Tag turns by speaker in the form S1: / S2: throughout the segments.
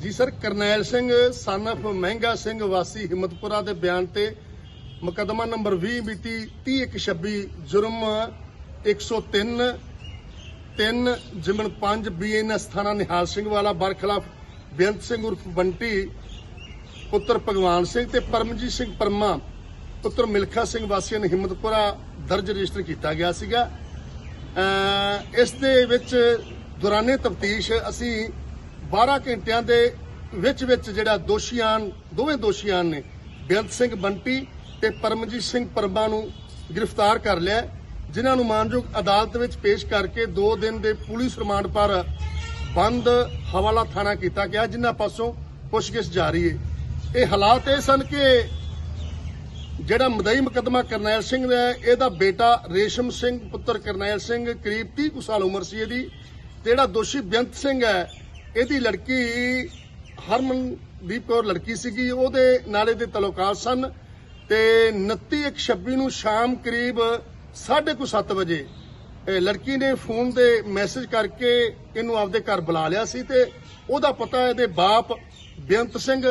S1: ਜੀ sir, Karnail Singh son of Mehnga Singh ਵਾਸੀ ਹਿੰਮਤਪੁਰਾ ਦੇ ਬਿਆਨ ਤੇ ਮੁਕੱਦਮਾ ਨੰਬਰ 20 ਮਿਤੀ 3126 ਜੁਰਮ 103 3 ਜਿਮਨ 5 ਬੀਐਨਐਸ ਥਾਣਾ ਨਿਹਾਲ ਸਿੰਘ ਵਾਲਾ ਬਰਖਲਾਫ ਬੇਅੰਤ ਸਿੰਘ ਉਰਫ ਬੰਟੀ, ਪੁੱਤਰ ਭਗਵਾਨ ਸਿੰਘ ਤੇ ਪਰਮਜੀਤ ਸਿੰਘ ਪਰਮਾ, ਪੁੱਤਰ ਮਿਲਖਾ ਸਿੰਘ ਵਾਸੀਆਂ ਨੇ ਹਿੰਮਤਪੁਰਾ ਦਰਜ ਰਜਿਸਟਰ ਕੀਤਾ ਗਿਆ ਸੀਗਾ। ਇਸ ਦੇ ਵਿੱਚ ਦੌਰਾਨੇ ਤਫਤੀਸ਼ ਅਸੀਂ 12 ਘੰਟਿਆਂ ਦੇ ਵਿੱਚ ਵਿੱਚ ਜਿਹੜਾ ਦੋਸ਼ੀਆਂ, ਦੋਵੇਂ ਦੋਸ਼ੀਆਂ ਨੇ ਬੇਅੰਤ ਸਿੰਘ ਬੰਟੀ ਤੇ ਪਰਮਜੀਤ ਸਿੰਘ ਪਰਮਾ ਨੂੰ ਗ੍ਰਿਫਤਾਰ ਕਰ ਲਿਆ ਜਿਨ੍ਹਾਂ ਨੂੰ ਮਾਨਯੋਗ ਅਦਾਲਤ ਵਿੱਚ ਪੇਸ਼ ਕਰਕੇ 2 ਦਿਨ ਦੇ ਪੁਲਿਸ ਰਿਮਾਂਡ ਪਰ ਬੰਦ ਹਵਾਲਾ ਥਾਣਾ ਕੀਤਾ ਗਿਆ, ਜਿਨ੍ਹਾਂ ਪਾਸੋਂ ਪੁੱਛਗਿੱਛ ਜਾਰੀ ਹੈ। ਇਹ ਹਾਲਾਤ ਇਹ ਸਨ ਕਿ ਜਿਹੜਾ ਮਦਈ ਮੁਕੱਦਮਾ ਕਰਨੈਲ ਸਿੰਘ ਦਾ ਇਹਦਾ ਬੇਟਾ ਰੇਸ਼ਮ ਸਿੰਘ, ਪੁੱਤਰ ਕਰਨੈਲ ਸਿੰਘ, ਕਰੀਬ 30 ਕੁ ਸਾਲ ਉਮਰ ਸੀ ਇਹਦੀ, ਤੇ ਜਿਹੜਾ ਦੋਸ਼ੀ ਬੇਅੰਤ ਸਿੰਘ ਹੈ ਇਹਦੀ ਲੜਕੀ ਹਰਮਨਦੀਪ ਕੌਰ ਲੜਕੀ ਸੀਗੀ, ਉਹਦੇ ਨਾਲੇ ਦੇ ਤਲੁਕਾਤ ਸਨ ਤੇ 29/26 ਨੂੰ ਸ਼ਾਮ ਕਰੀਬ 7:30 ਵਜੇ ਲੜਕੀ ਨੇ ਫੋਨ ਦੇ ਮੈਸੇਜ ਕਰਕੇ ਇਹਨੂੰ ਆਪਦੇ ਘਰ ਬੁਲਾ ਲਿਆ ਸੀ ਤੇ ਉਹਦਾ ਪਤਾ ਇਹਦੇ ਬਾਪ ਬੇਅੰਤ ਸਿੰਘ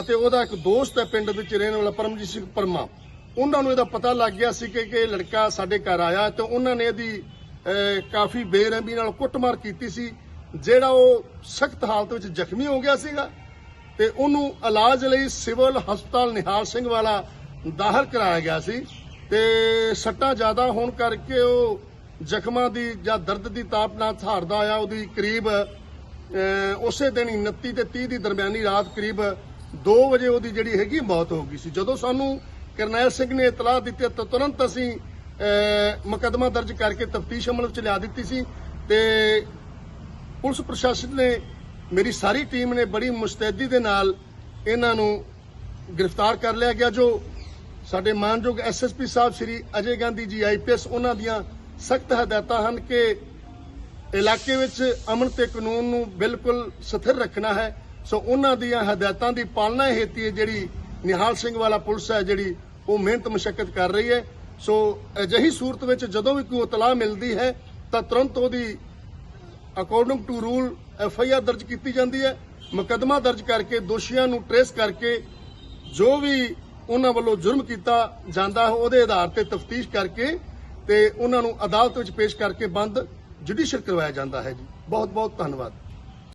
S1: ਅਤੇ ਉਹਦਾ ਇੱਕ ਦੋਸਤ ਹੈ, ਪਿੰਡ ਵਿੱਚ ਰਹਿਣ ਵਾਲਾ ਪਰਮਜੀਤ ਸਿੰਘ ਪਰਮਾ। ਉਹਨਾਂ ਨੂੰ ਇਹਦਾ ਪਤਾ ਲੱਗ ਗਿਆ ਸੀ ਕਿ ਕਿ ਲੜਕਾ ਸਾਡੇ ਘਰ ਆਇਆ ਤੇ ਉਹਨਾਂ ਨੇ ਇਹਦੀ ਕਾਫੀ ਬੇਰਹਿਮੀ ਨਾਲ ਕੁੱਟਮਾਰ ਕੀਤੀ ਸੀ। ਜਿਹੜਾ ਉਹ ਸਖਤ ਹਾਲਤ ਵਿੱਚ ਜ਼ਖਮੀ ਹੋ ਗਿਆ ਸੀਗਾ ਤੇ ਉਹਨੂੰ ਇਲਾਜ ਲਈ ਸਿਵਲ ਹਸਪਤਾਲ ਨਿਹਾਲ ਸਿੰਘ ਵਾਲਾ ਦਾਖਲ ਕਰਾਇਆ ਗਿਆ ਸੀ ਤੇ ਸੱਟਾਂ ਜ਼ਿਆਦਾ ਹੋਣ ਕਰਕੇ ਉਹ ਜ਼ਖਮਾਂ ਦੀ ਜਾਂ ਦਰਦ ਦੀ ਤਾਪ ਨਾਲ ਹਾਰਦਾ ਆਇਆ ਉਹਦੀ ਕਰੀਬ ਉਸੇ ਦਿਨ ਹੀ 29 ਤੇ 30 ਦੀ ਦਰਮਿਆਨੀ ਰਾਤ ਕਰੀਬ 2 ਵਜੇ ਉਹਦੀ ਜਿਹੜੀ ਹੈਗੀ ਮੌਤ ਹੋ ਗਈ ਸੀ। ਜਦੋਂ ਸਾਨੂੰ ਕਰਨੈਲ ਸਿੰਘ ਨੇ ਇਤਲਾਹ ਦਿੱਤੀ ਤਾਂ ਤੁਰੰਤ ਅਸੀਂ ਅਹ, ਮੁਕੱਦਮਾ ਦਰਜ ਕਰਕੇ ਤਫਤੀਸ਼ ਅਮਲ ਵਿੱਚ ਲਿਆ ਦਿੱਤੀ ਸੀ ਤੇ ਪੁਲਿਸ ਪ੍ਰਸ਼ਾਸਨ ਨੇ ਮੇਰੀ ਸਾਰੀ ਟੀਮ ਨੇ ਬੜੀ ਮੁਸਤੈਦੀ ਦੇ ਨਾਲ ਇਹਨਾਂ ਨੂੰ ਗ੍ਰਿਫਤਾਰ ਕਰ ਲਿਆ ਗਿਆ, ਜੋ ਸਾਡੇ ਮਾਨਯੋਗ ਐਸਐਸਪੀ ਸਾਹਿਬ ਸ੍ਰੀ ਅਜੇ ਗਾਂਧੀ ਜੀ ਆਈਪੀਐਸ ਉਹਨਾਂ ਦੀਆਂ ਸਖਤ ਹਦਾਇਤਾਂ ਹਨ ਕਿ ਇਲਾਕੇ ਵਿੱਚ ਅਮਨ ਤੇ ਕਾਨੂੰਨ ਨੂੰ ਬਿਲਕੁਲ ਸਥਿਰ ਰੱਖਣਾ ਹੈ। ਸੋ ਉਹਨਾਂ ਦੀਆਂ ਹਦਾਇਤਾਂ ਦੀ ਪਾਲਣਾ ਹੇਤੀ ਹੈ ਜਿਹੜੀ ਨਿਹਾਲ ਸਿੰਘ ਵਾਲਾ ਪੁਲਿਸ ਹੈ, ਜਿਹੜੀ ਉਹ ਮਿਹਨਤ ਮੁਸ਼ਕਲ ਕਰ ਰਹੀ ਹੈ। ਸੋ ਅਜਿਹੀ ਸੂਰਤ ਵਿੱਚ ਜਦੋਂ ਵੀ ਕੋਈ ਇਤਲਾਹ ਮਿਲਦੀ ਹੈ, ਤਾਂ ਤੁਰੰਤ ਉਹਦੀ according to rule F I R ਦਰਜ ਕੀਤੀ ਜਾਂਦੀ ਹੈ। ਮੁਕੱਦਮਾ ਦਰਜ ਕਰਕੇ, ਦੋਸ਼ੀਆਂ ਨੂੰ ਟਰੇਸ ਕਰਕੇ, ਜੋ ਵੀ ਉਹਨਾਂ ਵੱਲੋਂ ਜੁਰਮ ਕੀਤਾ ਜਾਂਦਾ ਹੈ, ਉਹਦੇ ਆਧਾਰ ਤੇ ਤਫਤੀਸ਼ ਕਰਕੇ ਤੇ ਉਹਨਾਂ ਨੂੰ ਅਦਾਲਤ ਵਿੱਚ ਪੇਸ਼ ਕਰਕੇ ਬੰਦ ਜੁਡੀਸ਼ੀਅਲ ਕਰਵਾਇਆ ਜਾਂਦਾ ਹੈ ਜੀ। ਬਹੁਤ ਬਹੁਤ ਧੰਨਵਾਦ।